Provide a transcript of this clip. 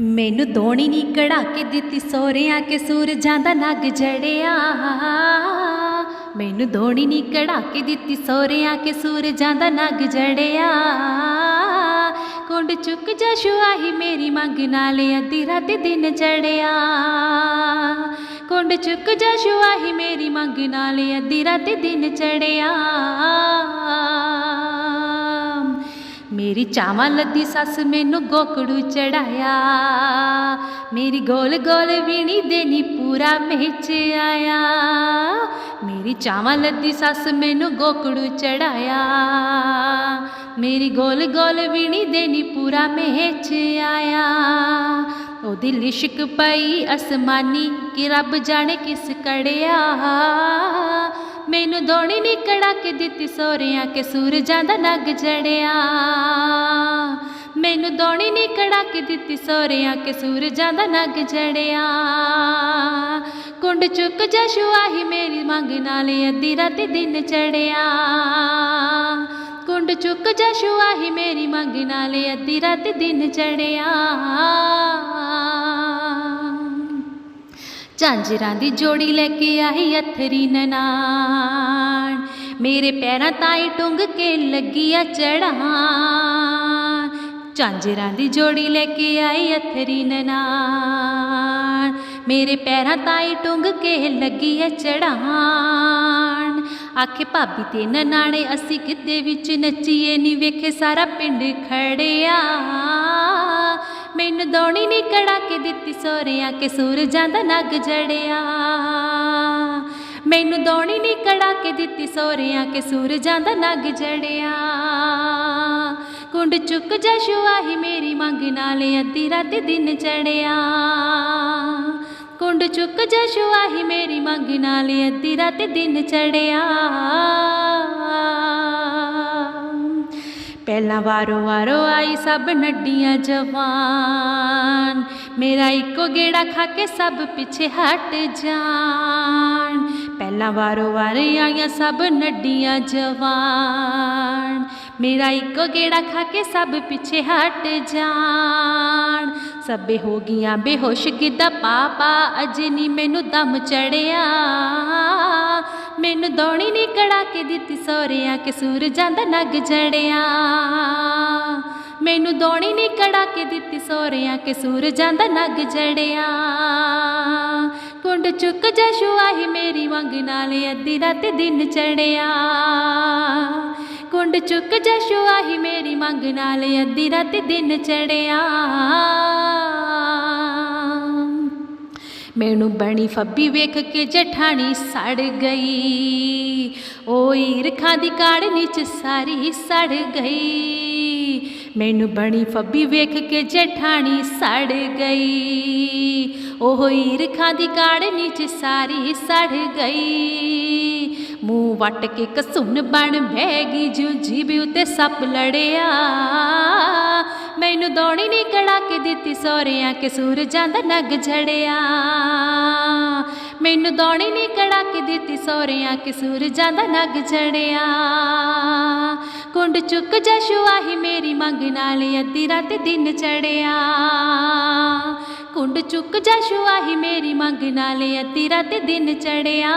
ਮੈਨੂੰ ਦੋਣੀ ਨੀ ਕਢਾ ਕੇ ਦਿੱਤੀ, ਸੋਹਰਿਆਂ ਕੇ ਸੂਰਜਾਂ ਦਾ ਨਗ ਜੜਿਆ। ਮੈਨੂੰ ਦੋਣੀ ਨੀ ਕਢਾ ਕੇ ਦਿੱਤੀ, ਸੋਹਰਿਆਂ ਕੇ ਸੂਰਜਾਂ ਦਾ ਨਗ ਜੜਿਆ। ਕੁੰਡ ਚੁੱਕ ਜਾ ਸ਼ੁਆਹੀ ਮੇਰੀ ਮੰਗ ਨਾਲ ਅੱਧੀ ਰਾਤ ਦਿਨ ਚੜਿਆ। ਕੁੰਡ ਚੁੱਕ ਜਾ ਸ਼ੁਆਹੀ ਮੇਰੀ ਮੰਗ ਨਾਲ ਅੱਧੀ ਰਾਤ ਦਿਨ ਚੜਿਆ। ਮੇਰੀ ਚਾਵਾਂ ਲੱਦੀ ਸੱਸ ਮੈਨੂੰ ਗੋਕੜੂ ਚੜਾਇਆ। ਮੇਰੀ ਗੋਲ ਗੋਲ ਵੀਣੀ ਦੇਨੀ ਪੂਰਾ ਮਹਿਚ ਆਇਆ। ਮੇਰੀ ਚਾਵਾਂ ਲੱਦੀ ਸੱਸ ਮੈਨੂੰ ਗੋਕੜੂ ਚੜਾਇਆ। ਮੇਰੀ ਗੋਲ ਗੋਲ ਵੀਣੀ ਦੇਨੀ ਪੂਰਾ ਮਹਿਚ ਆਇਆ। ਉਹਦੀ ਲਿਸ਼ਕ ਪਈ ਅਸਮਾਨੀ ਕਿ ਰੱਬ ਜਾਣੇ ਕਿਸ ਕੜਿਆ। ਮੈਨੂੰ ਦੋਣੀ ਨੀ ਕੜਾ ਕੇ ਦਿੱਤੀ ਸੋਹਰਿਆਂ ਕੇ ਸੂਰਜਾਂ ਦਾ ਨਗ ਜੜਿਆ। ਮੈਨੂੰ ਦੋਣੀ ਨੀ ਕੜਾ ਕੇ ਦਿੱਤੀ ਸੋਹਰਿਆਂ ਕੇ ਸੂਰਜਾਂ ਦਾ ਨਗ ਜੜਿਆ। ਕੁੰਡ ਚੁੱਕ ਜਾ ਸ਼ੁਆਹੀ ਮੇਰੀ ਮੰਗ ਨਾਲ ਅੱਧੀ ਰਾਤੀ ਦਿਨ ਚੜਿਆ। ਕੁੰਡ ਚੁੱਕ ਜਾ ਸ਼ੁਆਹੀ ਮੇਰੀ ਮੰਗ ਨਾਲ ਅੱਧੀ ਰਾਤੀ ਦਿਨ ਚੜਿਆ। ਝਾਂਜਰਾਂ ਦੀ ਜੋੜੀ ਲੈ ਕੇ ਆਈ ਅਥਰੀ ਨਨਾਣ। ਮੇਰੇ ਪੈਰਾਂ ਤਾਈ ਟੁੰਗ ਕੇ ਲੱਗੀ ਆ ਚੜਾਂ ਝਾਂਜਰਾਂ ਦੀ ਜੋੜੀ ਲੈ ਕੇ ਆਈ ਅਥਰੀ ਨਨਾਣ। ਮੇਰੇ ਪੈਰਾਂ ਤਾਈ ਟੁੰਗ ਕੇ ਲੱਗੀ ਆ ਚੜਾਂ ਆਖੇ, ਭਾਬੀ ਤੇ ਨਨਾਣੇ, ਅਸੀਂ ਕਿਤੇ ਵਿੱਚ ਨੱਚੀਏ ਨਹੀਂ ਵੇਖੇ ਸਾਰਾ ਪਿੰਡ ਖੜਿਆ ਮੈਨੂੰ ਦੋਣੀ ਨੇ ਕੜਾ ਕੇ ਦਿੱਤੀ ਸੋਹਰਿਆਂ ਕੇ ਸੂਰਜਾਂ ਦਾ ਨਗ ਜੜਿਆ। ਮੈਨੂੰ ਦੋਣੀ ਨੇ ਕੜਾ ਕੇ ਦਿੱਤੀ ਸੋਹਰਿਆਂ ਕੇ ਸੂਰਜਾਂ ਦਾ ਨਗ ਜੜਿਆ। ਕੁੰਡ ਚੁੱਕ ਜਾ ਮੇਰੀ ਮੰਗ ਨਾਲ ਅੱਧੀ ਰਾਤ ਦਿਨ ਚੜਿਆ। ਕੁੰਡ ਚੁੱਕ ਜਾ ਮੇਰੀ ਮੰਗ ਨਾਲ ਅੱਧੀ ਰਾਤ ਦਿਨ ਚੜਿਆ। ਪਹਿਲਾਂ ਵਾਰੋ ਵਾਰੋ ਆਈ ਸਭ ਨੱਡੀਆਂ ਜਵਾਨ। ਮੇਰਾ ਇੱਕੋ ਗੇੜਾ ਖਾ ਕੇ ਸਭ ਪਿੱਛੇ ਹਟ ਜਾਣ। ਪਹਿਲਾਂ ਵਾਰੋ ਵਾਰ ਆਈਆਂ ਸਭ ਨੱਡੀਆਂ ਜਵਾਨ। ਮੇਰਾ ਇੱਕੋ ਗੇੜਾ ਖਾ ਕੇ ਸਭ ਪਿੱਛੇ ਹਟ ਜਾਣ। ਸਭੇ ਹੋ ਗਈਆਂ ਬੇਹੋਸ਼ ਕਿਦਾ? ਪਾਪਾ ਅਜੇ ਨਹੀਂ ਮੈਨੂੰ ਦਮ ਚੜਿਆ। ਮੈਨੂੰ ਦੌਣੀ ਨੇ ਕੜਾ ਕੇ ਦਿੱਤੀ, ਸੋਹਰਿਆਂ ਕੇ ਸੂਰਜਾਂ ਦਾ ਨਗ ਜੜਿਆ। ਮੈਨੂੰ ਦੌਣੀ ਨੇ ਕੜਾ ਕੇ ਦਿੱਤੀ, ਸੋਹਰਿਆਂ ਕੇ ਸੂਰਜਾਂ ਦਾ ਨਗ ਜੜਿਆ। ਕੁੰਡ ਚੁੱਕ ਜਾ ਸ਼ੁਆਹੀ ਮੇਰੀ ਮੰਗ ਨਾਲੇ ਅੱਧੀ ਰਾਤ ਦਿਨ ਚੜਿਆ। ਕੁੰਡ ਚੁੱਕ ਜਾ ਸ਼ੁਆਹੀ ਮੇਰੀ ਮੰਗ ਨਾਲੇ ਅੱਧੀ ਰਾਤ ਦਿਨ ਚੜਿਆ। ਮੈਨੂੰ ਬਣੀ ਫੱਬੀ ਵੇਖ ਕੇ ਜਠਾਣੀ ਸੜ ਗਈ। ਓ ਈਰਖਾਂ ਦੀ ਕਾੜ ਨੀਚ ਸਾਰੀ ਸੜ ਗਈ। ਮੈਨੂੰ ਬਣੀ ਫੱਬੀ ਵੇਖ ਕੇ ਜਠਾਣੀ ਸੜ ਗਈ। ਉਹ ਈਰਖਾਂ ਦੀ ਕਾੜ ਨੀਚ ਸਾਰੀ ਸੜ ਗਈ। ਮੂੰਹ ਵੱਟ ਕੇ ਕਸੁੰਨ ਬਣ ਬੈਗੀ ਜੋ ਜੀਬ ਉਤੇ ਸੱਪ ਲੜਿਆ। ਮੈਨੂੰ ਦੌਣੀ ਨੇ ਕੜਾ ਕੇ ਦਿੱਤੀ ਸੋਹਰਿਆਂ ਕੇ ਸੂਰਜਾਂ ਦਾ ਨਗ ਝੜਿਆ। ਮੈਨੂੰ ਦੌਣੀ ਨੇ ਕੜਾ ਕੇ ਦਿੱਤੀ ਸੋਹਰਿਆਂ ਕੇ ਸੂਰਜਾਂ ਦਾ ਨਗ ਝੜਿਆ। ਕੁੰਡ ਚੁੱਕ ਜਾ ਮੇਰੀ ਮੰਗ ਨਾਲ ਅੱਧੀ ਰਾਤ ਦਿਨ ਚੜਿਆ। ਕੁੰਡ ਚੁੱਕ ਜਾ ਮੇਰੀ ਮੰਗ ਨਾਲ ਅੱਧੀ ਰਾਤ ਦਿਨ ਚੜਿਆ।